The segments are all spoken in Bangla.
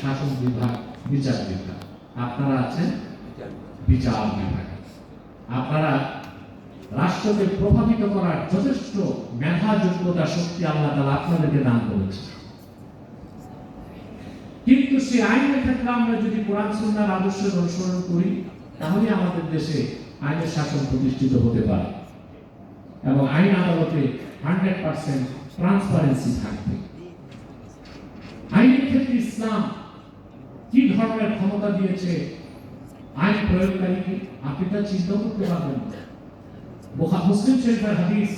শাসন বিভাগ, বিচার বিভাগ। আপনারা আছেন? বিচার বিভাগ। আপনারা রাষ্ট্রকে প্রভাবিত করার যথেষ্ট মেধা, যোগ্যতা, শক্তি আল্লাহ তালা আপনাদেরকে দান করেছে কিন্তু সেই আইনের ক্ষেত্রে আমরা যদি কোরআন সুন্নার আদর্শের অনুসরণ করি, তাহলে আমাদের দেশে আইনের শাসন প্রতিষ্ঠিত হতে পারে। এবং আইন আদালতে হান্ড্রেড পার্সেন্ট ট্রান্সপারেন্সি থাকবে। আইনের ক্ষেত্রে ইসলাম কি ধরনের ক্ষমতা দিয়েছে? আইন প্রয়োগকারীকে আপনি তা চিন্তা করতে পারবেন বোখা- মুসলিম শরীফের হাদিস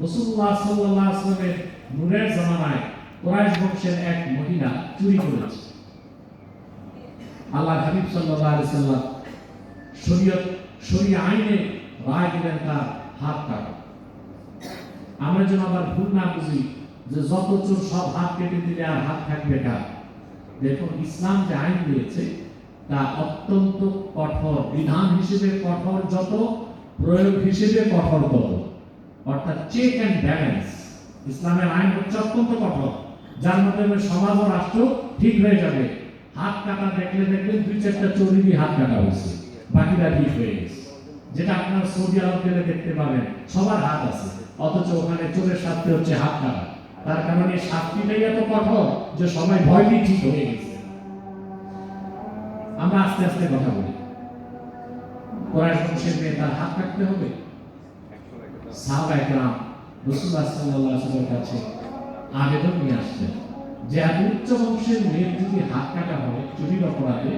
রসুল্লাহ সাল্লাহ আসলামের নূরের জামানায় কোরআশ বংশের এক মহিলা চুরি করেছে। আল্লাহ হাবিব সাল্লাহ আলি শরীয়ত শরীয় আইনে রায় দিলেন তার হাত কাটা। আমরা যেন আবার ভুল না বুঝি যে যত চোর সব হাত কেটে দিলে আর হাত থাকবে কার? দেখুন ইসলাম যে আইন দিয়েছে, তা অত্যন্ত কঠোর, বিধান হিসেবে কঠোর যত, প্রয়োগ হিসেবে কঠোর তত। অর্থাৎ চেক অ্যান্ড ব্যালেন্স ইসলামের আইন হচ্ছে অত্যন্ত কঠোর। যার মাধ্যমে সমাজ ও রাষ্ট্র ঠিক হয়ে যাবে। হাত কাটা দেখলে দেখবেন দুই চারটা চোরেরই হাত কাটা হয়েছে। বাকিরা ঠিক হয়ে গেছে। যেটা আপনার সৌদি আরব গেলে দেখতে পাবেন, সবার হাত আছে। অথচ ওখানে চোরের সাথে হচ্ছে হাত কাটা। তার কারণে শাস্তিটাই এত কঠোর যে সবাই ভয় ঠিক হয়ে গেছে। আমরা আস্তে আস্তে কথা বলি। কোরআন বংশের মেয়ে, তার হাত কাটতে হবে? সাহাবা একরাম আলাইহি কাছে আবেদন নিয়ে আসলেন যে এত উচ্চ বংশের মেয়ের যদি হাত কাটা হয় চুরির অপরাধে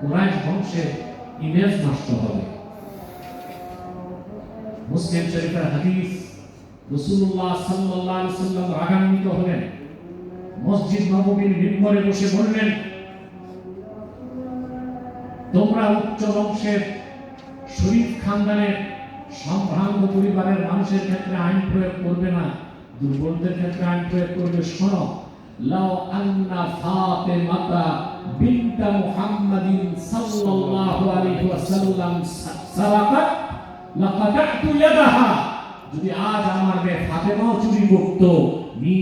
কোরআন বংশের ইমেজ নষ্ট হবে। মুসলিম শরীফের হাদিস পরিবারের মানুষের ক্ষেত্রে আইন প্রয়োগ করবে না, দুর্বলদের ক্ষেত্রে আইন প্রয়োগ করবে। শোনো, লাও আন্না ফাতেমাতা বিনতা যদি আজ আমার মেয়ে ফাতেমাও চুরি করতো